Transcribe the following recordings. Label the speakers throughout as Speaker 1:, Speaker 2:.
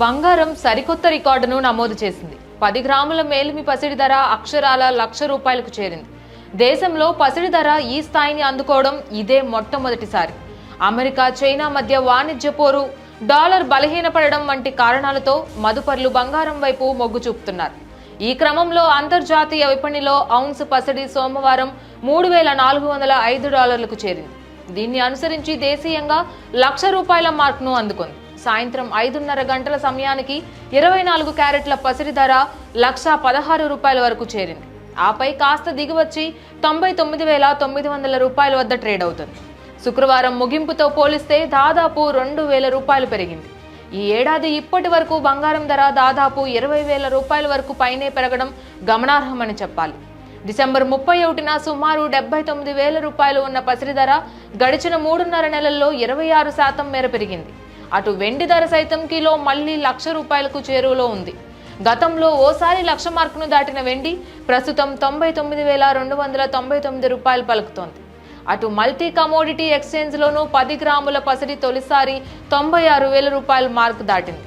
Speaker 1: బంగారం సరికొత్త రికార్డును నమోదు చేసింది. పది గ్రాముల మేలిమి పసిడి ధర అక్షరాల లక్ష రూపాయలకు చేరింది. దేశంలో పసిడి ధర ఈ స్థాయిని అందుకోవడం ఇదే మొట్టమొదటిసారి. అమెరికా చైనా మధ్య వాణిజ్య పోరు డాలర్ బలహీనపడడం వంటి కారణాలతో మదుపర్లు బంగారం వైపు మొగ్గు చూపుతున్నారు. ఈ క్రమంలో అంతర్జాతీయ విపణిలో ఔన్స్ పసిడి సోమవారం మూడు వేల నాలుగు వందల ఐదు డాలర్లకు చేరింది. దీన్ని అనుసరించి దేశీయంగా లక్ష రూపాయల మార్క్ను అందుకుంది. సాయంత్రం ఐదున్నర గంటల సమయానికి ఇరవై నాలుగు క్యారెట్ల పసిరి ధర లక్ష పదహారు రూపాయల వరకు చేరింది. ఆపై కాస్త దిగివచ్చి తొంభై తొమ్మిది వేల తొమ్మిది వందల రూపాయల వద్ద ట్రేడ్ అవుతుంది. శుక్రవారం ముగింపుతో పోలిస్తే దాదాపు రెండు వేల రూపాయలు పెరిగింది. ఈ ఏడాది ఇప్పటి వరకు బంగారం ధర దాదాపు ఇరవై వేల రూపాయల వరకు పైనే పెరగడం గమనార్హమని చెప్పాలి. డిసెంబర్ ముప్పై ఒకటిన సుమారు డెబ్బై తొమ్మిది వేల రూపాయలు ఉన్న పసిరి ధర గడిచిన మూడున్నర నెలల్లో ఇరవై ఆరు శాతం మేర పెరిగింది. అటు వెండి ధర సైతం కిలో మళ్ళీ లక్ష రూపాయలకు చేరువలో ఉంది. గతంలో ఓసారి లక్ష మార్కును దాటిన వెండి ప్రస్తుతం తొంభై తొమ్మిది వేల రెండు వందల తొంభై తొమ్మిది రూపాయలు పలుకుతోంది. అటు మల్టీ కమోడిటీ ఎక్స్చేంజ్లోనూ పది గ్రాముల పసిడి తొలిసారి తొంభై ఆరు వేల రూపాయల మార్కు దాటింది.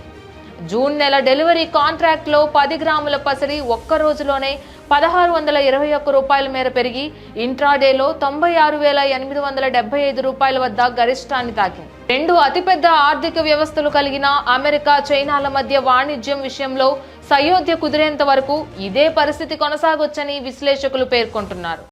Speaker 1: జూన్ నెల డెలివరీ కాంట్రాక్ట్లో పది గ్రాముల పసిడి ఒక్క రోజులోనే పదహారు వందల ఇరవై ఒక్క రూపాయల మేర పెరిగి ఇంట్రాడేలో తొంభై ఆరు వేల ఎనిమిది వందల డెబ్బై ఐదు రూపాయల వద్ద గరిష్టాన్ని తాకింది. రెండు అతిపెద్ద ఆర్థిక వ్యవస్థలు కలిగిన అమెరికా చైనాల మధ్య వాణిజ్యం విషయంలో సయోధ్య కుదిరేంత వరకు ఇదే పరిస్థితి కొనసాగొచ్చని విశ్లేషకులు పేర్కొంటున్నారు.